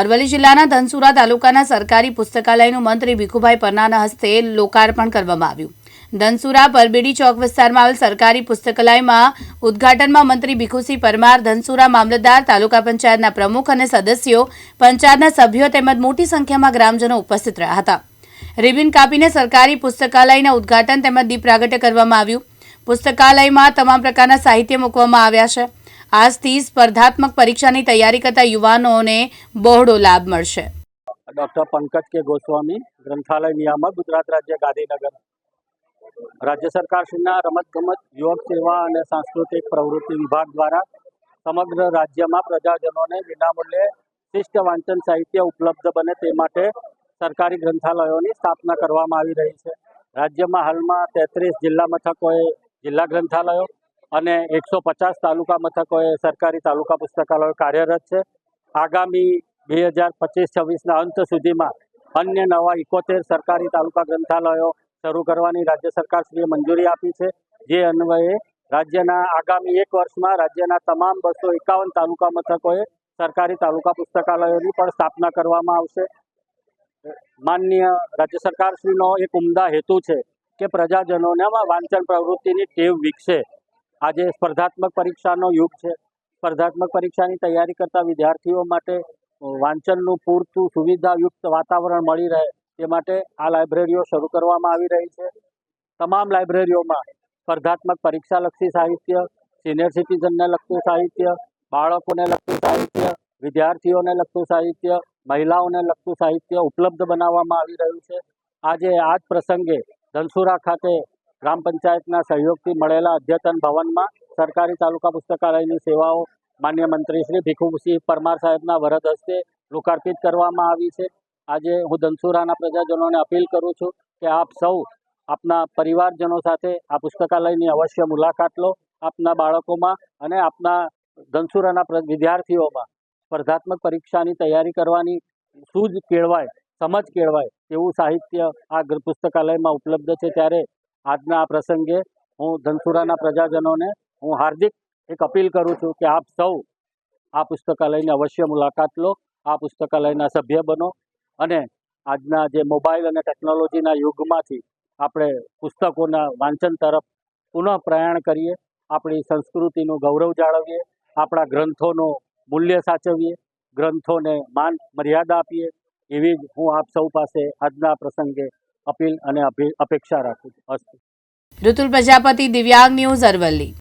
અરવલ્લી જિલ્લાના ધનસુરા તાલુકાના સરકારી પુસ્તકાલયનું મંત્રી ભીખુભાઈ પરનાના હસ્તે લોકાર્પણ કરવામાં આવ્યું. ધનસુરા પરબીડી ચોક વિસ્તારમાં આવેલ સરકારી પુસ્તકાલયમાં ઉદ્ઘાટનમાં મંત્રી ભીખુસિંહ પરમાર, ધનસુરા મામલતદાર, તાલુકા પંચાયતના પ્રમુખ અને સદસ્યો, પંચાયતના સભ્યો તેમજ મોટી સંખ્યામાં ગ્રામજનો ઉપસ્થિત રહ્યા હતા. રિબિન કાપીને સરકારી પુસ્તકાલયના ઉદ્ઘાટન તેમજ દીપ પ્રાગટ્ય કરવામાં આવ્યું. પુસ્તકાલયમાં તમામ પ્રકારના સાહિત્ય મૂકવામાં આવ્યા છે. આજથી સ્પર્ધાત્મક પરીક્ષાની તૈયારી કરતા યુવાનોને બહોળો લાભ મળશે. ડૉક્ટર પંકજ કે ગોસ્વામી, ગ્રંથાલય નિયામક, ગુજરાત રાજ્ય, ગાંધીનગર. રાજ્ય સરકારશ્રીના રમતગમત, યુવક સેવા અને સાંસ્કૃતિક પ્રવૃત્તિ વિભાગ દ્વારા સમગ્ર રાજ્યમાં પ્રજાજનોને વિનામૂલ્યે શિષ્ટ વાંચન સાહિત્ય ઉપલબ્ધ બને તે માટે સરકારી ગ્રંથાલયોની સ્થાપના કરવામાં આવી રહી છે. રાજ્યમાં હાલમાં તેત્રીસ જિલ્લા મથકોએ જિલ્લા ગ્રંથાલયો અને એકસો પચાસ તાલુકા મથકોએ સરકારી તાલુકા પુસ્તકાલયો કાર્યરત છે. આગામી બે હજાર પચીસ છવ્વીસના અંત સુધીમાં અન્ય નવા ઇકોતેર સરકારી તાલુકા ગ્રંથાલયો શરૂ કરવાની રાજ્ય સરકારશ્રીએ મંજૂરી આપી છે. જે અન્વયે રાજ્યના આગામી એક વર્ષમાં રાજ્યના તમામ બસો એકાવન તાલુકા મથકોએ સરકારી તાલુકા પુસ્તકાલયોની પણ સ્થાપના કરવામાં આવશે. માનનીય રાજ્ય સરકારશ્રીનો એક ઉમદા હેતુ છે કે પ્રજાજનોનામાં વાંચન પ્રવૃત્તિની ટેવ વિકસે. આજે સ્પર્ધાત્મક પરીક્ષાનો યુગ છે, સ્પર્ધાત્મક પરીક્ષાની તૈયારી કરતા વિદ્યાર્થીઓ માટે વાંચનનું પૂરતું સુવિધાયુક્ત વાતાવરણ મળી રહે તે માટે આ લાઇબ્રેરીઓ શરૂ કરવામાં આવી રહી છે. તમામ લાઇબ્રેરીઓમાં સ્પર્ધાત્મક પરીક્ષાલક્ષી સાહિત્ય, સિનિયર સિટીઝનને લગતું સાહિત્ય, બાળકોને લગતું સાહિત્ય, વિદ્યાર્થીઓને લગતું સાહિત્ય, મહિલાઓને લગતું સાહિત્ય ઉપલબ્ધ બનાવવામાં આવી રહ્યું છે. આજે આ જ પ્રસંગે ધનસુરા ખાતે ગ્રામ પંચાયતના સહયોગથી મળેલા અદ્યતન ભવનમાં સરકારી તાલુકા પુસ્તકાલયની સેવાઓ માન્ય મંત્રી શ્રી ભીખુસિંહ પરમાર સાહેબના વરદ હસ્તે લોકાર્પિત કરવામાં આવી છે. આજે હું ધનસુરાના પ્રજાજનોને અપીલ કરું છું કે આપ સૌ આપના પરિવારજનો સાથે આ પુસ્તકાલયની અવશ્ય મુલાકાત લો. આપના બાળકોમાં અને આપના ધનસુરાના વિદ્યાર્થીઓમાં સ્પર્ધાત્મક પરીક્ષાની તૈયારી કરવાની સૂઝ કેળવાય, સમજ કેળવાય એવું સાહિત્ય આ પુસ્તકાલયમાં ઉપલબ્ધ છે. ત્યારે આજના આ પ્રસંગે હું ધનસુરાના પ્રજાજનોને હું હાર્દિક એક અપીલ કરું છું કે આપ સૌ આ પુસ્તકાલયની અવશ્ય મુલાકાત લો, આ પુસ્તકાલયના સભ્ય બનો અને આજના જે મોબાઈલ અને ટેકનોલોજીના યુગમાંથી આપણે પુસ્તકોના વાંચન તરફ પુનઃ પ્રયાણ કરીએ, આપણી સંસ્કૃતિનું ગૌરવ જાળવીએ, આપણા ગ્રંથોનું મૂલ્ય સાચવીએ, ગ્રંથોને માન મર્યાદા આપીએ, એવી જ હું આપ સૌ પાસે આજના પ્રસંગે અપીલ અને અપેક્ષા રાખું છું. અસ્તુ. ઋતુલ પ્રજાપતિ દિવ્યાંગ ન્યૂઝ અરવલ્લી.